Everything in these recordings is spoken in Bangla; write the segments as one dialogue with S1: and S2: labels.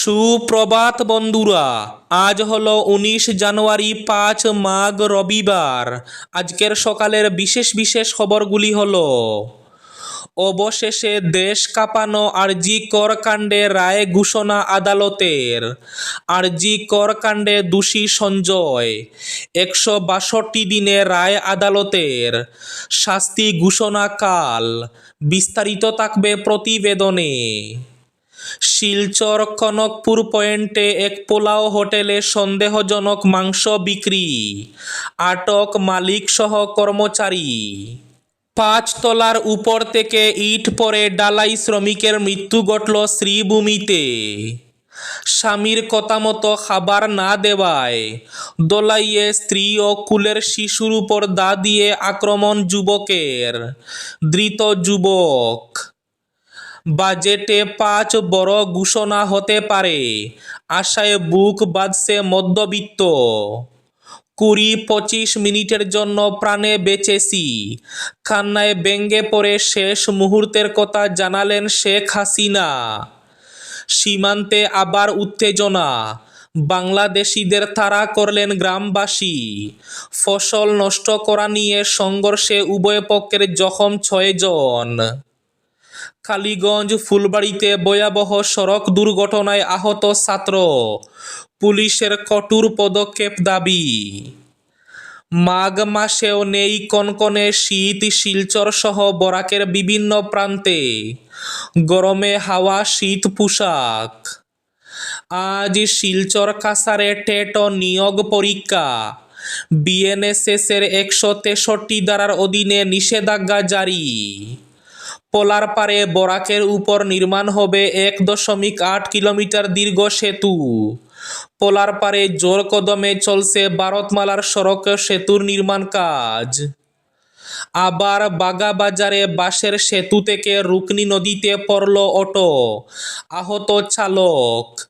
S1: সুপ্রভাত বন্ধুরা, আজ হলো উনিশ জানুয়ারি পাঁচ মাঘ রবিবার। আজকের সকালের বিশেষ বিশেষ খবরগুলি হলো, অবশেষে দেশ কাঁপানো আরজি কর কাণ্ডে রায় ঘোষণা আদালতের। আরজি কর কাণ্ডে দোষী সঞ্জয়, একশো বাষট্টি দিনে রায় আদালতের। শাস্তি ঘোষণা কাল, বিস্তারিত থাকবে প্রতিবেদনে। শিলচর কনকপুর পয়েন্টে এক পোলাও হোটেলে সন্দেহজনক মাংস বিক্রি। আটক মালিক সহ কর্মচারী। পাঁচতলার উপর থেকে ইট পড়ে ডালাই শ্রমিকের মৃত্যু ঘটল শ্রীভূমিতে। স্বামীর কথা মতো খাবার না দেওয়ায় দোলাইয়ে স্ত্রী ও কুলের শিশুর উপর দা দিয়ে আক্রমণ যুবকের। ধৃত যুবক। বাজেটে পাঁচ বড় ঘোষণা হতে পারে। আশায় বুক বাঁধছে মধ্যবিত্ত। কুড়ি পঁচিশ মিনিটের জন্য প্রাণে বেঁচেছি। কান্নায় ব্যঙ্গে পড়ে শেষ মুহূর্তের কথা জানালেন শেখ হাসিনা। সীমান্তে আবার উত্তেজনা। বাংলাদেশিদের তাড়া করলেন গ্রামবাসী। ফসল নষ্ট করা নিয়ে সংঘর্ষে উভয় পক্ষের জখম ছয়জন। কালীগঞ্জ ফুলবাড়িতে ভয়াবহ সড়ক দুর্ঘটনায় আহত ছাত্র। পুলিশের কঠোর পদক্ষেপ দাবি। মাঘ মাসেও নেই কনকনে শীত, শিলচর সহ বরাকের বিভিন্ন প্রান্তে। গরমে হাওয়া, শীত, পোশাক। আজ শিলচর কাসারে টেট নিয়োগ পরীক্ষা। বিএনএসএস এর একশো তেষট্টি ধারার অধীনে নিষেধাজ্ঞা জারি। পোলারপাড়ে বরাকের উপর নির্মাণ হবে এক দশমিক আট কিলোমিটার দীর্ঘ সেতু। পোলারপাড়ে জোর কদমে চলছে ভারতমালার সড়ক সেতুর নির্মাণ কাজ। আবার বাগাবাজারে বাঁশের সেতু থেকে রুকনি নদীতে পড়ল অটো। আহত চালক।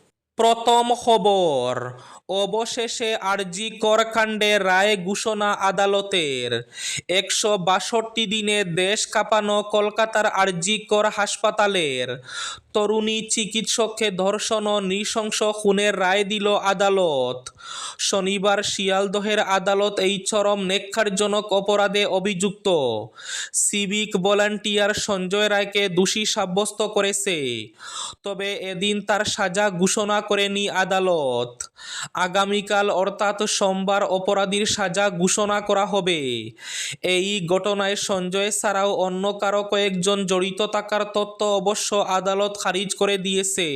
S1: প্রথম খবর, অবশেষে আরজি কর কাণ্ডে রায় ঘোষণা আদালতের। একশো বাষট্টি দিনে দেশ কাঁপানো কলকাতার আরজি কর হাসপাতালের। তরুণী চিকিৎসককে ধর্ষণ ও নৃশংস খুনের রায় দিল আদালত। শনিবার শিয়ালদহের আদালত এই চরম নেক্ষারজনক অপরাধে অভিযুক্ত। সিভিক ভলান্টিয়ার সঞ্জয় রায়কে দোষী সাব্যস্ত করেছে। তবে এদিন তার সাজা ঘোষণা করেনি আদালত। আগামীকাল অর্থাৎ সোমবার অপরাধীর সাজা ঘোষণা করা হবে। এই ঘটনায় সঞ্জয় ছাড়াও অন্য কারও কয়েকজন জড়িত থাকার তথ্য অবশ্য আদালত খারিজ করে দিয়েছে।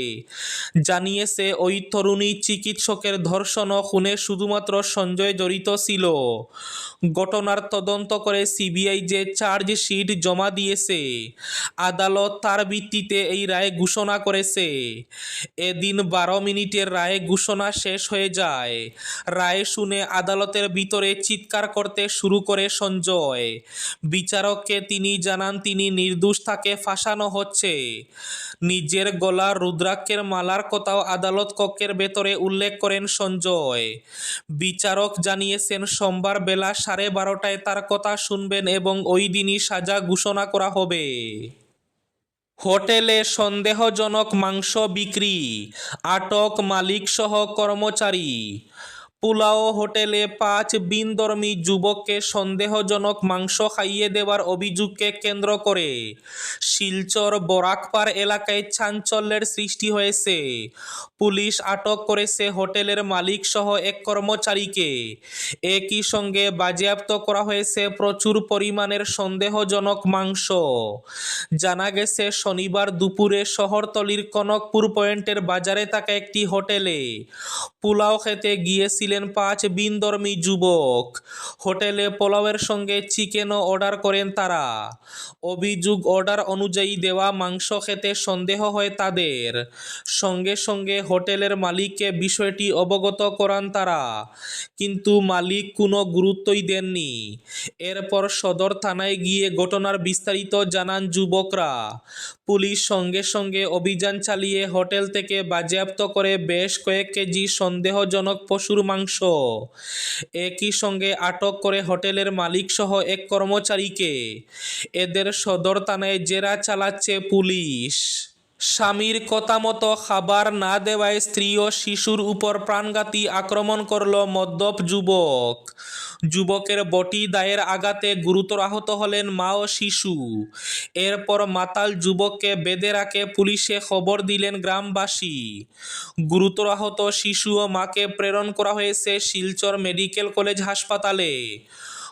S1: জানিয়েছে, ওই তরুণী চিকিৎসকের ধর্ষণ ও খুনে শুধুমাত্র সঞ্জয় জড়িত ছিল। ঘটনার তদন্ত করে সিবিআই যে চার্জশিট জমা দিয়েছে, আদালত তার ভিত্তিতে এই রায় ঘোষণা করেছে। এদিন বারো মিনিটের রায় ঘোষণা শেষ হয়ে যায়। রায় শুনে আদালতের ভিতরে চিৎকার করতে শুরু করে সঞ্জয়। বিচারককে তিনি জানান, তিনি নির্দোষ, তাকে ফাঁসানো হচ্ছে। নিজের গলা রুদ্রাক্ষের মালার কথাও আদালত কক্ষের ভেতরে উল্লেখ করেন সঞ্জয়। বিচারক জানিয়েছেন, সোমবার বেলা সাড়ে বারোটায় তার কথা শুনবেন এবং ওই দিনই সাজা ঘোষণা করা হবে। হোটেলে সন্দেহজনক মাংস বিক্রি, আটক মালিক সহ কর্মচারী। পুলাও হোটেলে পাঁচ বিনধর্মী যুবককে সন্দেহজনক মাংস খাইয়ে দেওয়ার অভিযোগকে কেন্দ্র করে শিলচর বরাকপাড় এলাকায় চাঞ্চল্যের সৃষ্টি হয়েছে। পুলিশ আটক করেছে হোটেলের মালিক সহ এক কর্মচারীকে। একই সঙ্গে বাজেয়াপ্ত করা হয়েছে প্রচুর পরিমাণের সন্দেহজনক মাংস। জানা গেছে, শনিবার দুপুরে শহরতলির কনকপুর পয়েন্টের বাজারে থাকা একটি হোটেলে পোলাও খেতে গিয়েছিলেন পাঁচ বিনধর্মী যুবক। হোটেলে পোলাওয়ের সঙ্গে চিকেনও অর্ডার করেন তারা। অভিযোগ অর্ডার অনুযায়ী দেওয়া মাংস খেতে সন্দেহ হয় তাদের। সঙ্গে সঙ্গে হোটেলের মালিককে বিষয়টি অবগত করান তারা। কিন্তু মালিক কোনো গুরুত্বই দেননি। এরপর সদর থানায় গিয়ে ঘটনার বিস্তারিত জানান যুবকরা। পুলিশ সঙ্গে সঙ্গে অভিযান চালিয়ে হোটেল থেকে বাজেয়াপ্ত করে বেশ কয়েক কেজি সন্দেহজনক পশুর মাংস, একই সঙ্গে আটক করে হোটেলের মালিকসহ এক কর্মচারীকে। এদের সদর থানায় জেরা চালাচ্ছে পুলিশ। স্বামীর কথা মতো খাবার না দেওয়ায় স্ত্রী ও শিশুর উপর প্রাণঘাতী আক্রমণ করল মদ্যপ যুবক। যুবকের বটি দায়ের আঘাতে গুরুতর আহত হলেন মা ও শিশু। এরপর মাতাল যুবককে বেঁধে রাখে পুলিশে খবর দিলেন গ্রামবাসী। গুরুতর আহত শিশু ও মাকে প্রেরণ করা হয়েছে শিলচর মেডিকেল কলেজ হাসপাতালে।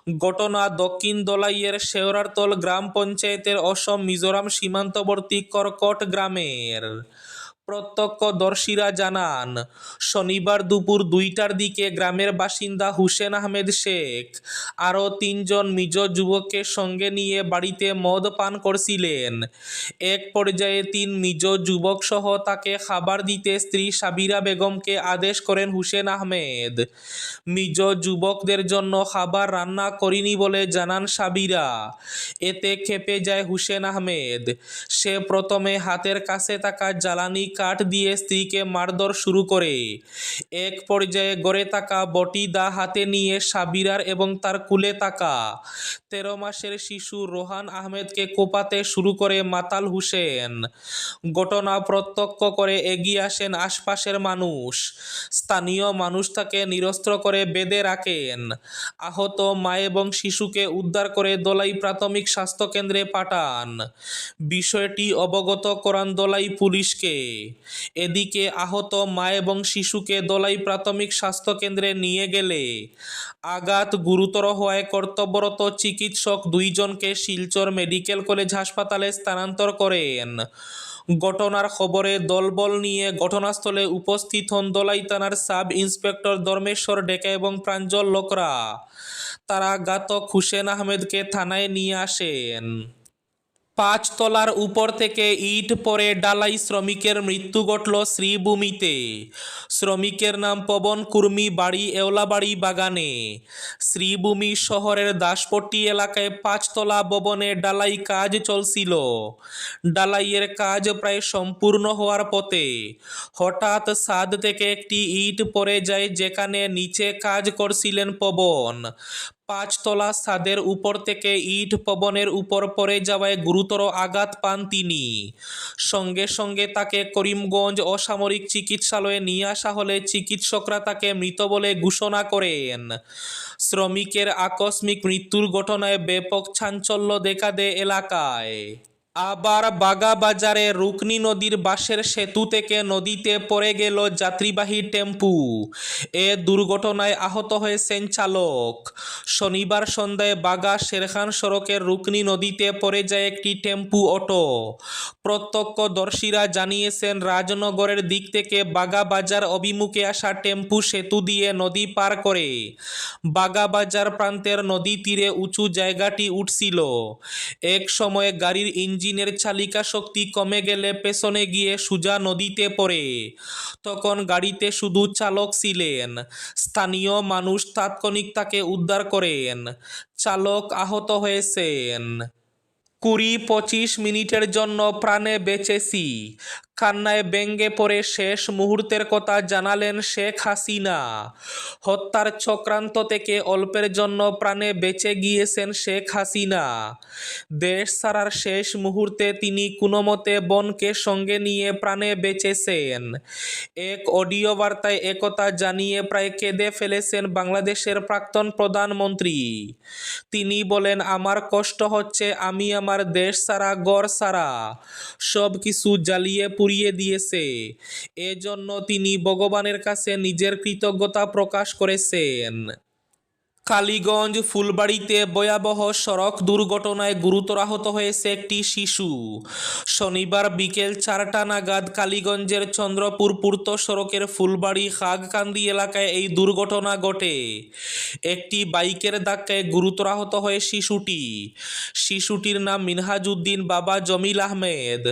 S1: ঘটনা দক্ষিণ দলাইয়ের শেওরারতল গ্রাম পঞ্চায়েতের অসম মিজোরাম সীমান্তবর্তী করকট গ্রামের। প্রত্যক্ষদর্শীরা জানান, শনিবার দুপুর দুইটার দিকে গ্রামের বাসিন্দা হুসেন আহমেদ শেখ আরও তিনজন মিজ যুবককে সঙ্গে নিয়ে বাড়িতে মদ পান করছিলেন। এক পর্যায়ে তিন মিজ যুবক সহ তাকে খাবার দিতে স্ত্রী সাবিরা বেগমকে আদেশ করেন হুসেন আহমেদ। মিজ যুবকদের জন্য খাবার রান্না করিনি বলে জানান সাবিরা। এতে খেপে যায় হুসেন আহমেদ। সে প্রথমে হাতের কাছে থাকা জ্বালানি কাঠ দিয়ে স্ত্রীকে মারধর শুরু করে। এক পর্যায়ে গড়ে থাকা বটি দা হাতে নিয়ে সাবিরার এবং তার কুলে থাকা তেরো মাসের শিশু রোহান আহমেদকে কোপাতে শুরু করে মাতাল হুসেন। ঘটনা প্রত্যক্ষ করে এগিয়ে আসেন আশপাশের মানুষ। স্থানীয় মানুষ তাকে নিরস্ত্র করে বেঁধে রাখেন। আহত মা এবং শিশুকে উদ্ধার করে দোলাই প্রাথমিক স্বাস্থ্যকেন্দ্রে পাঠান। বিষয়টি অবগত করান দোলাই পুলিশকে। এদিকে আহত মা এবং শিশুকে দোলাই প্রাথমিক স্বাস্থ্যকেন্দ্রে নিয়ে গেলে আঘাত গুরুতর হওয়ায় কর্তব্যরত চিকিৎসক দুইজনকে শিলচর মেডিকেল কলেজ হাসপাতালে স্থানান্তর করেন। ঘটনার খবরে দলবল নিয়ে ঘটনাস্থলে উপস্থিত হন দলাই থানার সাব ইন্সপেক্টর ধর্মেশ্বর ডেকা এবং প্রাঞ্জল লোকরা। তারা ঘাতক হুসেন আহমেদকে থানায় নিয়ে আসেন। পাঁচ তলার উপর থেকে ইট পরে ডালাই শ্রমিকের মৃত্যু ঘটল শ্রীভূমিতে। শ্রমিকের নাম পবন, কুর্মি বাড়ি, এওলাবাড়ি বাগানে। শ্রীভূমি শহরের দাসপট্টি এলাকায় পাঁচতলা ভবনে ডালাই কাজ চলছিল। ডালাইয়ের কাজ প্রায় সম্পূর্ণ হওয়ার পথে হঠাৎ সাদ থেকে একটি ইট পড়ে যায়, যেখানে নিচে কাজ করছিলেন পবন। পাঁচতলা ছাদের উপর থেকে ইট পবনের উপর পড়ে যাওয়ায় গুরুতর আঘাত পান তিনি। সঙ্গে সঙ্গে তাকে করিমগঞ্জ অসামরিক চিকিৎসালয়ে নিয়ে আসা হলে চিকিৎসকরা তাকে মৃত বলে ঘোষণা করেন। শ্রমিকের আকস্মিক মৃত্যুর ঘটনায় ব্যাপক চাঞ্চল্য দেখা দেয় এলাকায়। আবার বাগাবাজারে রুকনি নদীর বাঁশের সেতু থেকে নদীতে পড়ে গেল যাত্রীবাহী টেম্পু। এ দুর্ঘটনায় আহত হয়েছেন চালক। শনিবার সন্ধ্যায় বাগা শেরখান সড়কের রুকনি নদীতে পড়ে যায় একটি টেম্পু অটো। প্রত্যক্ষদর্শীরা জানিয়েছেন, রাজনগরের দিক থেকে বাগাবাজার অভিমুখে আসা টেম্পু সেতু দিয়ে নদী পার করে। বাগাবাজার প্রান্তের নদী তীরে উঁচু জায়গাটি উঠছিল। এক সময়ে গাড়ির ইঞ্জিনের চালিকা শক্তি কমে গেলে পেছনে গিয়ে সুজা নদীতে পড়ে। তখন গাড়িতে শুধু চালক ছিলেন। স্থানীয় মানুষ তাৎক্ষণিক তাকে উদ্ধার করেন। চালক আহত হয়েছেন। কুড়ি পঁচিশ মিনিটের জন্য প্রাণে বেঁচেছি। কান্নায় ব্যঙ্গে পড়ে শেষ মুহূর্তের কথা জানালেন শেখ হাসিনা। হত্যার চক্রান্ত থেকে অল্পের জন্য প্রাণে বেঁচে গিয়েছেন শেখ হাসিনা। দেশ ছাড়ার শেষ মুহূর্তে তিনি কোনো মতে বোনকে সঙ্গে নিয়ে প্রাণে বেঁচেছেন। এক অডিও বার্তায় একথা জানিয়ে প্রায় কেঁদে ফেলেছেন বাংলাদেশের প্রাক্তন প্রধানমন্ত্রী। তিনি বলেন, আমার কষ্ট হচ্ছে, আমি আমার দেশ সারা গড় সারা সব কিছু জ্বালিয়ে পুড়িয়ে দিয়েছে। এজন্য তিনি ভগবানের কাছে নিজের কৃতজ্ঞতা প্রকাশ করেছেন। কালীগঞ্জ ফুলবাড়িতে ভয়াবহ সড়ক দুর্ঘটনায় গুরুতর আহত হয়েছে একটি শিশু। শনিবার বিকেল চারটা নাগাদ কালীগঞ্জের চন্দ্রপুর পূর্ত সড়কের ফুলবাড়ি খাগকান্দি এলাকায় এই দুর্ঘটনা ঘটে। একটি বাইকের ধাক্কায় গুরুতর আহত হয়ে শিশুটি। শিশুটির নাম মিনহাজউদ্দিন বাবা জমিল আহমেদ।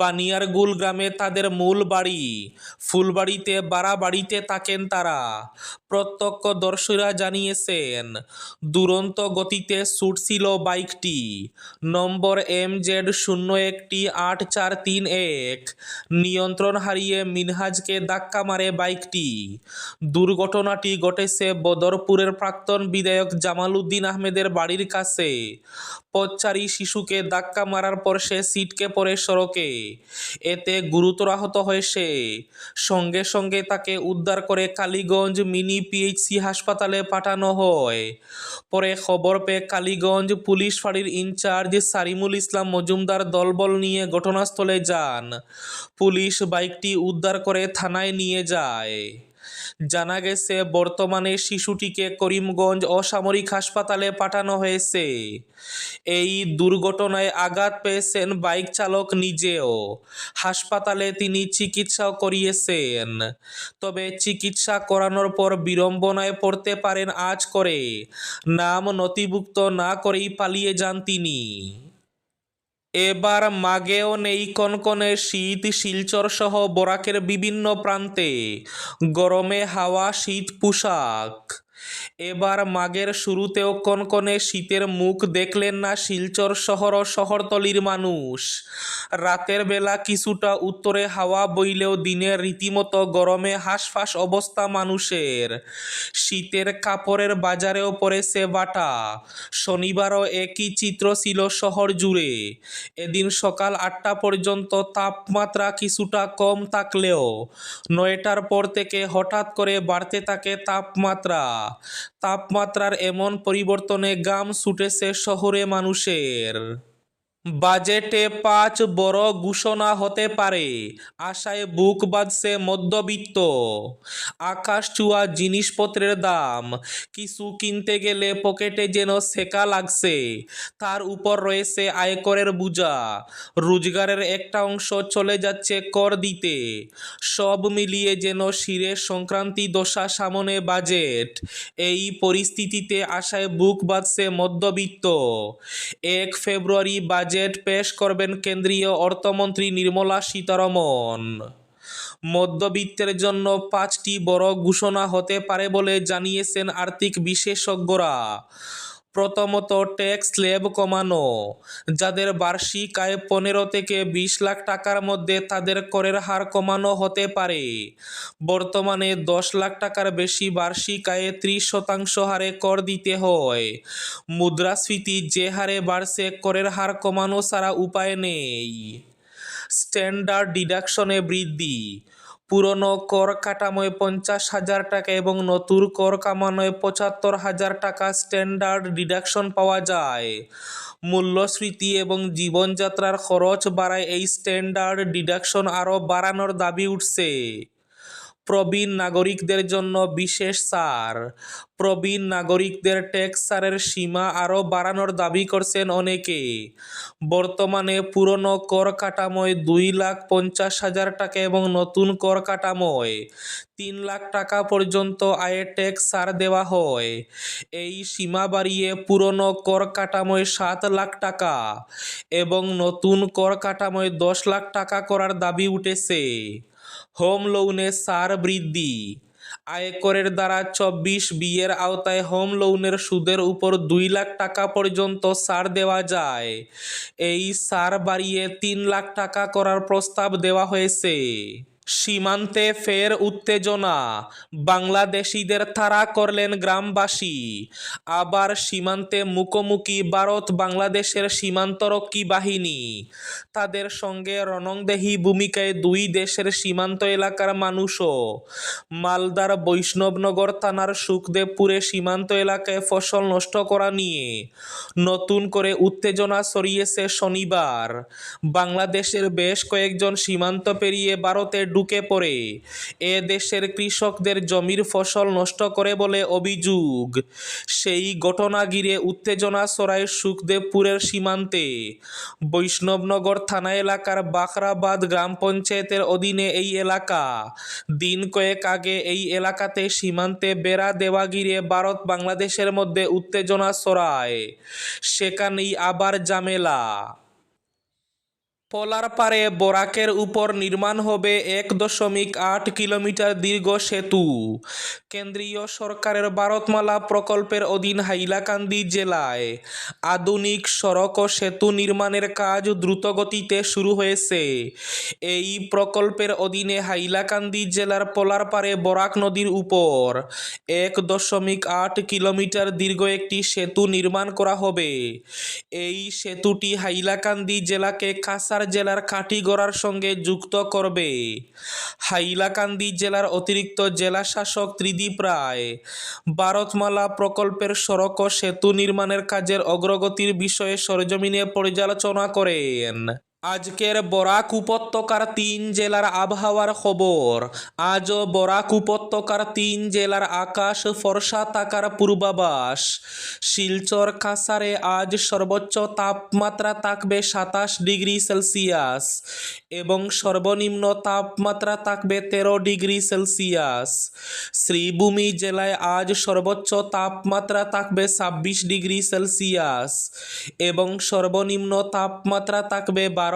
S1: বানিয়ারগুল গ্রামে তাদের মূল বাড়ি। ফুলবাড়িতে বাড়া বাড়িতে থাকেন তারা। প্রত্যক্ষদর্শীরা জানিয়েছেন দুরন্ত গতিতে ছুটছিল বাইকটি। নম্বর এম জেড শূন্য একটি আট চার তিন এক। নিয়ন্ত্রণ হারিয়ে মিনহাজকে ধাক্কা মারে বাইকটি। দুর্ঘটনাটি ঘটেছে বদরপুরের প্রাক্তন বিধায়ক জামাল উদ্দিন আহমেদের বাড়ির কাছে। পথচারী শিশুকে ধাক্কা মারার পর সে সিটকে পড়ে সড়কে। এতে গুরুতর আহত হয়ে সে। সঙ্গে সঙ্গে তাকে উদ্ধার করে কালীগঞ্জ মিনি পিএইচসি হাসপাতালে পাঠানো হয়। পরে খবর পেয়ে কালীগঞ্জ পুলিশ ফাঁড়ির ইনচার্জ সারিমুল ইসলাম মজুমদার দলবল নিয়ে ঘটনাস্থলে যান। পুলিশ বাইকটি উদ্ধার করে থানায় নিয়ে যায়। জানা গেছে, বর্তমানে শিশুটিকে করিমগঞ্জ অসামরিক হাসপাতালে পাঠানো হয়েছে। এই দুর্ঘটনায় আঘাত পেয়েছেন বাইক চালক নিজেও। হাসপাতালে তিনি চিকিৎসাও করিয়েছেন। তবে চিকিৎসা করানোর পর বিড়ম্বনায় পড়তে পারেন আজ করে। নাম নথিভুক্ত না করেই পালিয়ে যান তিনি। এবার মাগেও নেই কনকনে শীত শিলচর সহ বরাকের বিভিন্ন প্রান্তে। গরমে হাওয়া শীত পোশাক। এবার মাঘের শুরুতেও কনকনে শীতের মুখ দেখলেন না শিলচর শহর ও শহরতলির মানুষ। রাতের বেলা কিছুটা উত্তরে হাওয়া বইলেও দিনে রীতিমতো গরমে হাঁসফাঁস অবস্থা মানুষের। শীতের কাপড়ের বাজারেও পড়েছে বাটা। শনিবারও একই চিত্র ছিল শহর জুড়ে। এদিন সকাল আটটা পর্যন্ত তাপমাত্রা কিছুটা কম থাকলেও নয়টার পর থেকে হঠাৎ করে বাড়তে থাকে তাপমাত্রা। তাপমাত্রার এমন পরিবর্তনে গাম ছুটেছে শহরে মানুষের। বাজেটে পাঁচ বড় ঘোষণা হতে পারে। আশায় বুক বাঁধছে মধ্যবিত্ত। আকাশ চুয়া জিনিসপত্রের দাম। কিছু কিনতে গেলে পকেটে যেন সেকা লাগছে। তার উপর রয়েছে আয়করের বোঝা। রোজগারের একটা অংশ চলে যাচ্ছে কর দিতে। সব মিলিয়ে যেন শিরে সংক্রান্তি দশা সামনে বাজেট। এই পরিস্থিতিতে আশায় বুক বাঁধছে মধ্যবিত্ত। এক ফেব্রুয়ারি বাজেট পেশ করবেন কেন্দ্রীয় অর্থমন্ত্রী নির্মলা সীতারমন মধ্যবিত্তের জন্য পাঁচটি বড় ঘোষণা হতে পারে বলে জানিয়েছেন আর্থিক বিশেষজ্ঞরা। প্রথমত ট্যাক্স স্ল্যাব কমানো। যাদের বার্ষিক আয় পনেরো থেকে বিশ লাখ টাকার মধ্যে তাদের করের হার কমানো হতে পারে। বর্তমানে দশ লাখ টাকার বেশি বার্ষিক আয়ে ত্রিশ শতাংশ হারে কর দিতে হয়। মুদ্রাস্ফীতি যে হারে বাড়ছে, করের হার কমানো ছাড়া উপায় নেই। স্ট্যান্ডার্ড ডিডাকশনে বৃদ্ধি। পুরনো কর কাঠামোয় পঞ্চাশ হাজার টাকা এবং নতুন কর কামানোয় পঁচাত্তর হাজার টাকা স্ট্যান্ডার্ড ডিডাকশন পাওয়া যায়। মূল্যস্ফীতি এবং জীবনযাত্রার খরচ বাড়ায় এই স্ট্যান্ডার্ড ডিডাকশন আরও বাড়ানোর দাবি উঠছে। প্রবীণ নাগরিকদের জন্য বিশেষ ছাড় প্রবীণ নাগরিকদের ট্যাক্স ছাড়ের সীমা আরও বাড়ানোর দাবি করছেন অনেকে। বর্তমানে পুরনো কর কাঠামোয় দুই লাখ পঞ্চাশ হাজার টাকা এবং নতুন কর কাঠামোয় তিন লাখ টাকা পর্যন্ত আয়ে ট্যাক্স ছাড় দেওয়া হয়। এই সীমা বাড়িয়ে পুরনো কর কাঠামোয় সাত লাখ টাকা এবং নতুন কর কাঠামোয় দশ লাখ টাকা করার দাবি উঠেছে। হোম লোনে সার বৃদ্ধি। আয়করের দ্বারা চব্বিশ বিয়ের আওতায় হোম লোনের সুদের উপর দুই লাখ টাকা পর্যন্ত ছাড় দেওয়া যায়। এই সার বাড়িয়ে তিন লাখ টাকা করার প্রস্তাব দেওয়া হয়েছে। সীমান্তে ফের উত্তেজনা। বাংলাদেশিদের তাড়া করলেন গ্রামবাসী। আবার সীমান্তে মুখোমুখি ভারত বাংলাদেশের সীমান্তরক্ষী বাহিনী। তাদের সঙ্গে রণংদেহী ভূমিকায় দুই দেশের সীমান্ত এলাকার মানুষও। মালদার বৈষ্ণবনগর থানার সুখদেবপুরে সীমান্ত এলাকায় ফসল নষ্ট করা নিয়ে নতুন করে উত্তেজনা ছড়িয়েছে শনিবার। বাংলাদেশের বেশ কয়েকজন সীমান্ত পেরিয়ে ভারতে ঢুকে পড়ে। এ দেশের কৃষকদের জমির ফসল নষ্ট করে বলে অভিযোগ। সেই ঘটনা ঘিরে উত্তেজনা ছড়ায় সুখদেবপুরের সীমান্তে। বৈষ্ণবনগর থানা এলাকার বাখরাবাদ গ্রাম পঞ্চায়েতের অধীনে এই এলাকা। দিন কয়েক আগে এই এলাকাতে সীমান্তে বেড়া দেওয়া ঘিরে ভারত বাংলাদেশের মধ্যে উত্তেজনা ছড়ায়। সেখানেই আবার ঝামেলা। পলার পারে বরাকের উপর নির্মাণ হবে এক দশমিক আট কিলোমিটার দীর্ঘ সেতু। কেন্দ্রীয় সরকারের ভারতমালা প্রকল্পের অধীন হাইলাকান্দি জেলায় আধুনিক সড়ক ও সেতু নির্মাণের কাজ দ্রুতগতিতে শুরু হয়েছে। এই প্রকল্পের অধীনে হাইলাকান্দি জেলার পলারপাড়ে বরাক নদীর উপর এক দশমিক আট কিলোমিটার দীর্ঘ একটি সেতু নির্মাণ করা হবে। এই সেতুটি হাইলাকান্দি জেলাকে কাছাড় জেলার কাটিগড়ার সঙ্গে যুক্ত করবে। হাইলাকান্দি জেলার অতিরিক্ত জেলা শাসক ত্রিদীপ রায়। ভারতমালা প্রকল্পের সড়ক ও সেতু নির্মাণের কাজের অগ্রগতির বিষয়ে সরজমিনে পর্যালোচনা করেন। আজকের বরাক উপত্যকার তিন জেলার আবহাওয়ার খবর। আজও বরাক উপত্যকার তিন জেলার আকাশ ফর্সা থাকার পূর্বাভাস। শিলচর কাসারে আজ সর্বোচ্চ তাপমাত্রা থাকবে সাতাশ ডিগ্রি সেলসিয়াস এবং সর্বনিম্ন তাপমাত্রা থাকবে তেরো ডিগ্রি সেলসিয়াস। শ্রীভূমি জেলায় আজ সর্বোচ্চ তাপমাত্রা থাকবে ছাব্বিশ ডিগ্রি সেলসিয়াস এবং সর্বনিম্ন তাপমাত্রা থাকবে বারো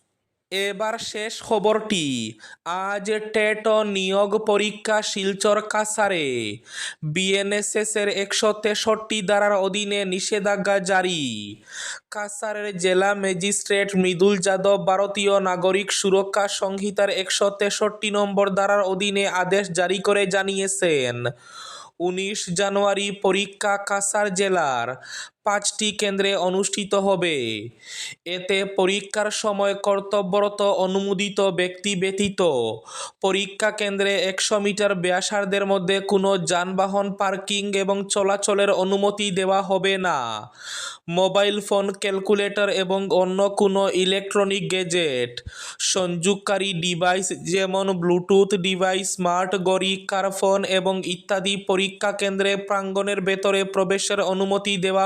S1: এবার শেষ খবরটি। আজ টেট নিয়োগ পরীক্ষা শিলচর কাসারে বিএনএসএস এর একশো তেষট্টি ধারার অধীনে নিষেধাজ্ঞা জারি। কাসারের জেলা ম্যাজিস্ট্রেট মৃদুল যাদব ভারতীয় নাগরিক সুরক্ষা সংহিতার একশো তেষট্টি নম্বর ধারার অধীনে আদেশ জারি করে জানিয়েছেন। উনিশ জানুয়ারি পরীক্ষা কাসার জেলার পাঁচটি কেন্দ্রে অনুষ্ঠিত হবে। এতে পরীক্ষার সময় কর্তব্যরত অনুমোদিত ব্যক্তি ব্যতীত পরীক্ষা কেন্দ্রে একশো মিটার ব্যাসার্ধের মধ্যে কোনো যানবাহন, পার্কিং এবং চলাচলের অনুমতি দেওয়া হবে না। মোবাইল ফোন, ক্যালকুলেটর এবং অন্য কোনো ইলেকট্রনিক গ্যাজেট, সংযোগকারী ডিভাইস যেমন ব্লুটুথ ডিভাইস, স্মার্ট ঘড়ি কারফোন এবং ইত্যাদি পরীক্ষা কেন্দ্রে প্রাঙ্গণের ভেতরে প্রবেশের অনুমতি দেওয়া